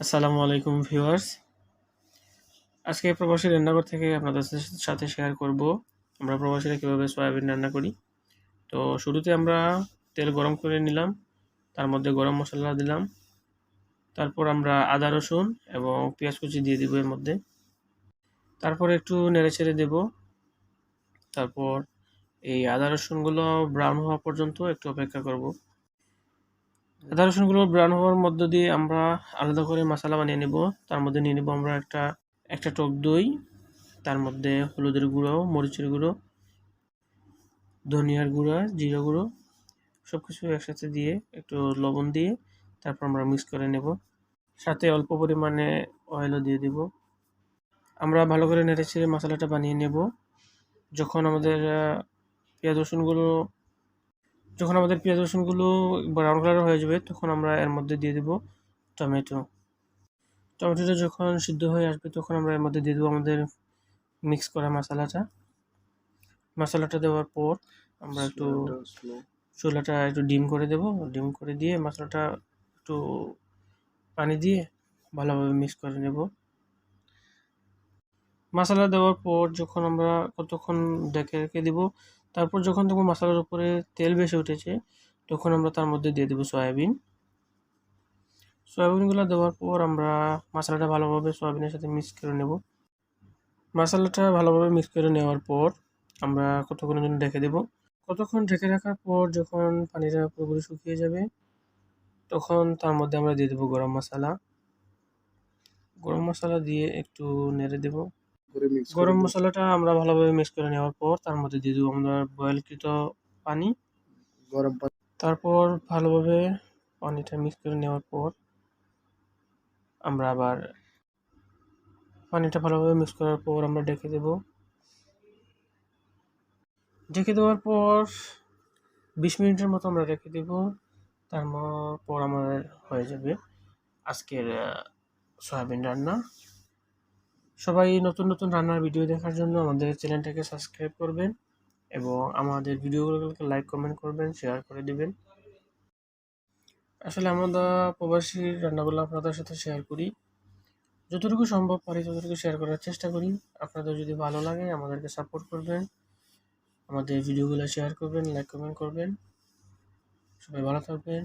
আসসালামু আলাইকুম ভিউয়ার্স। আজকে প্রবাসী রান্নাঘর থেকে আপনাদের সাথে শেয়ার করব। আমরা প্রবাসীরা কীভাবে সয়াবিন রান্না করি? তো শুরুতে আমরা তেল গরম করে নিলাম, তার মধ্যে গরম মশলা দিলাম, তারপর আমরা আদা রসুন এবং পেঁয়াজ কুচি দিয়ে দিব এর মধ্যে। তারপর একটু নেড়ে ছেড়ে দেব। তারপর এই আদা রসুনগুলো ব্রাউন হওয়া পর্যন্ত একটু অপেক্ষা করব। আদা রসুনগুলো ব্রাউন হওয়ার মধ্য দিয়ে আমরা আলাদা করে মশলা বানিয়ে নেব। তার মধ্যে নিয়ে নেব আমরা একটা একটা টক দই, তার মধ্যে হলুদের গুঁড়ো, মরিচের গুঁড়ো, ধনিয়ার গুঁড়া, জিরা গুঁড়ো সব কিছু একসাথে দিয়ে একটু লবণ দিয়ে তারপর আমরা মিক্স করে নেব। সাথে অল্প পরিমাণে অয়েলও দিয়ে দিব। আমরা ভালো করে নেড়ে ছেড়ে মশলাটা বানিয়ে নেব। যখন আমাদের পেঁয়াজ রসুনগুলো যখন আমাদের পেঁয়াজ রসুনগুলো ব্রাউন কালার হয়ে যাবে তখন আমরা এর মধ্যে দিয়ে দেবো টমেটো। টমেটোটা যখন সিদ্ধ হয়ে আসবে তখন আমরা এর মধ্যে দিয়ে দেবো আমাদের মিক্স করা মশলাটা। মশলাটা দেওয়ার পর আমরা একটু চুলাটা একটু ডিম করে দেব। ডিম করে দিয়ে মশলাটা একটু পানি দিয়ে ভালোভাবে মিক্স করে নেব। মশলা দেওয়ার পর যখন আমরা কতক্ষণ ডেকে রেখে দিব, তারপর যখন দেখব মশলার উপরে তেল বেশি উঠেছে, তখন আমরা তার মধ্যে দিয়ে দেবো সয়াবিন। সয়াবিনগুলো দেওয়ার পর আমরা মশলাটা ভালোভাবে সয়াবিনের সাথে মিক্স করে নেব। মশলাটা ভালোভাবে মিক্স করে নেওয়ার পর আমরা কতক্ষণের জন্য ঢেকে দেব? কতক্ষণ ঢেকে রাখার পর যখন পানিটা পুরোপুরি শুকিয়ে যাবে, তখন তার মধ্যে আমরা দিয়ে দেবো গরম মশলা। গরম মশলা দিয়ে একটু নেড়ে দেবো। গরম মশলাটা আমরা ভালোভাবে মিক্স করে নেওয়ার পর তার মধ্যে দিয়ে দেবো আমরা বয়েলকৃত পানি। গরম পানি। তারপর ভালোভাবে পানিটা মিক্স করে নেওয়ার পর আমরা আবার পানিটা ভালোভাবে মিক্স করার পর আমরা ডেকে দেব। ডেকে দেওয়ার পর বিশ মিনিটের মতো আমরা রেখে দেব। তার পর আমাদের হয়ে যাবে আজকের সয়াবিন রান্না। সবাই নতুন নতুন রান্নার ভিডিও দেখার জন্য আমাদের চ্যানেলটাকে সাবস্ক্রাইব করবেন এবং আমাদের ভিডিওগুলোকে লাইক কমেন্ট করবেন শেয়ার করে দিবেন। আসলে আমরা প্রবাসী রান্নাগুলো আপনাদের সাথে শেয়ার করি। যতটুকু সম্ভব পারি ততটুকু শেয়ার করার চেষ্টা করি। আপনাদের যদি ভালো লাগে আমাদেরকে সাপোর্ট করবেন, আমাদের ভিডিওগুলো শেয়ার করবেন লাইক কমেন্ট করবেন। সবাই ভালো থাকবেন